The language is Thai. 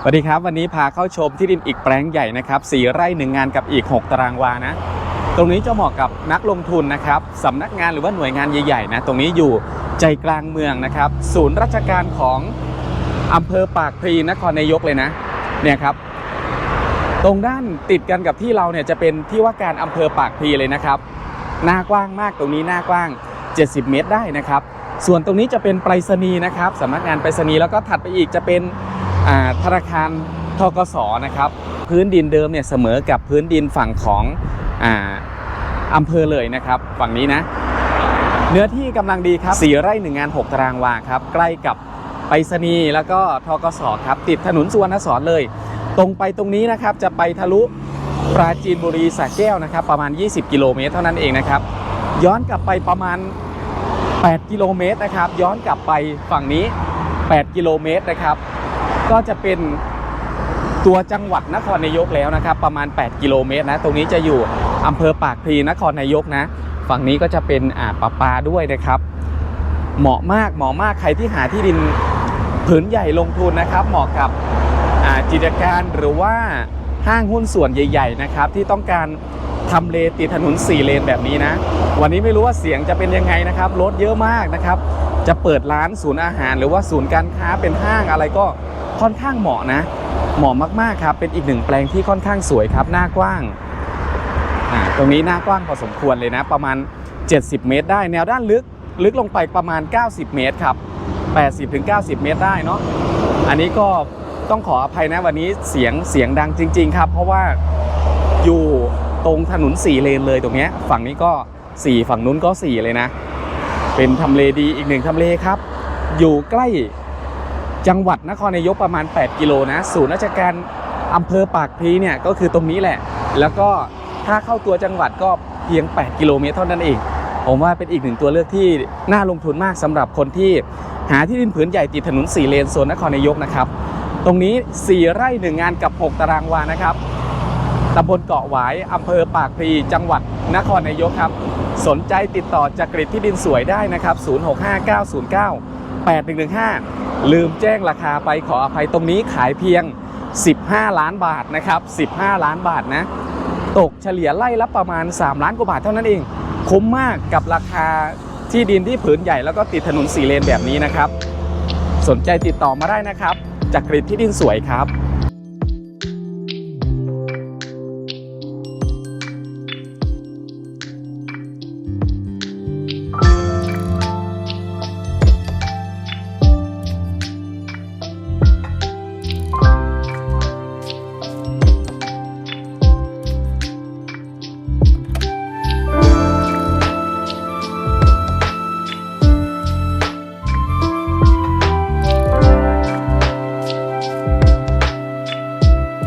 สวัสดีครับ วันนี้พาเข้าชมที่ดินอีกแปลงใหญ่นะครับสี่ไร่หนึ่งงานกับอีก 6 ตารางวานะ ตรงนี้จะเหมาะกับนักลงทุนนะครับสำนักงานหรือว่าหน่วยงานใหญ่ๆนะตรงนี้อยู่ใจกลางเมืองนะครับ ศูนย์ราชการของอำเภอปากพลีนครนายกเลยนะเนี่ยครับตรงด้านติดกันกับที่เราเนี่ยจะเป็นที่ว่าการอำเภอปากพลีเลยนะครับหน้ากว้างมากตรงนี้หน้ากว้าง 70 เมตรได้นะครับ ส่วนตรงนี้จะเป็นไปรษณีย์นะครับสำนักงานไปรษณีย์แล้วก็ถัดไปอีกจะเป็น ธนาคารทกสนะครับ พื้นดินเดิมเนี่ยเสมอกับพื้นดินฝั่งของอ่าอำเภอเลยนะครับ ฝั่งนี้นะ เนื้อที่กำลังดีครับสี่ไร่หนึ่งงาน 6 ตารางวาครับ ใกล้กับไปรษณีย์แล้วก็ทกสครับ ติดถนนสุวรรณสอนเลย ตรงไปตรงนี้นะครับจะไปทะลุปราจีนบุรีสระแก้วนะครับ ประมาณ 20 กิโลเมตรเท่านั้นเองนะครับ ย้อนกลับไปประมาณ 8 กิโลเมตรนะครับ ย้อนกลับไปฝั่งนี้ 8 กิโลเมตรนะครับ ก็จะเป็นตัวจังหวัดนครนายกแล้วนะครับ ประมาณ 8 กิโลเมตรนะ ตรงนี้จะอยู่อำเภอปากพลีนครนายกนะ ฝั่งนี้ก็จะเป็นอ่าปลาปาด้วยนะครับ เหมาะมากเหมาะมากใครที่หาที่ดินผืนใหญ่ลงทุนนะครับ เหมาะกับอ่ากิจการหรือว่าห้างหุ้นส่วนใหญ่ ๆ นะครับ ที่ต้องการทำเลติดถนน 4 เลนแบบนี้นะ วันนี้ไม่รู้ว่าเสียงจะเป็นยังไงนะครับรถเยอะมากนะครับ จะเปิดร้านศูนย์อาหาร หรือว่าศูนย์การค้าเป็นห้างอะไรก็ ค่อนข้างเหมาะนะ เหมาะมากๆครับ เป็นอีกหนึ่งแปลงที่ค่อนข้างสวยครับหน้ากว้างตรงนี้หน้ากว้างพอสมควรเลยนะ ประมาณ 70 เมตร ได้แนวด้านลึกลึกลงไปประมาณ 90 เมตรครับ80ถึง90 เมตรได้เนาะอันนี้ก็ต้องขออภัยนะวันนี้เสียงเสียงดังจริง ๆ ครับ เพราะว่าอยู่ตรงถนน4เลนเลยตรงเนี้ยฝั่งนี้ก็ 4 ฝั่งนู้นก็ 4 เลยนะ เป็นทำเลดีอีกหนึ่งทำเลครับ อยู่ใกล้ จังหวัดนครนายกประมาณ 8 กิโลนะศูนย์ราชการอำเภอปากพลีเนี่ยก็คือตรงนี้แหละ แล้วก็ถ้าเข้าตัวจังหวัดก็เพียง 8 กิโลเมตรเท่านั้นเอง ผมว่าเป็นอีกหนึ่งตัวเลือกที่น่าลงทุนมากสำหรับคนที่หาที่ดินผืนใหญ่ติดถนน4เลนโซนนครนายกนะครับ ตรงนี้ 4 ไร่1งานกับ 6 ตารางวานะครับตำบลเกาะหวายอำเภอปากพลีจังหวัดนครนายกครับ สนใจติดต่อจากกริดที่ดินสวยได้นะครับ 065909 8115 ลืมแจ้งราคาไปขออภัยตรงนี้ขายเพียง 15 ล้านบาทนะครับ 15 ล้านบาทนะ ตกเฉลี่ยไล่ละประมาณ 3 ล้านกว่าบาทเท่านั้นเอง คุ้มมากกับราคาที่ดินที่ผืนใหญ่แล้วก็ติดถนนสี่เลนแบบนี้นะครับ สนใจติดต่อมาได้นะครับจากกริดที่ดินสวยครับ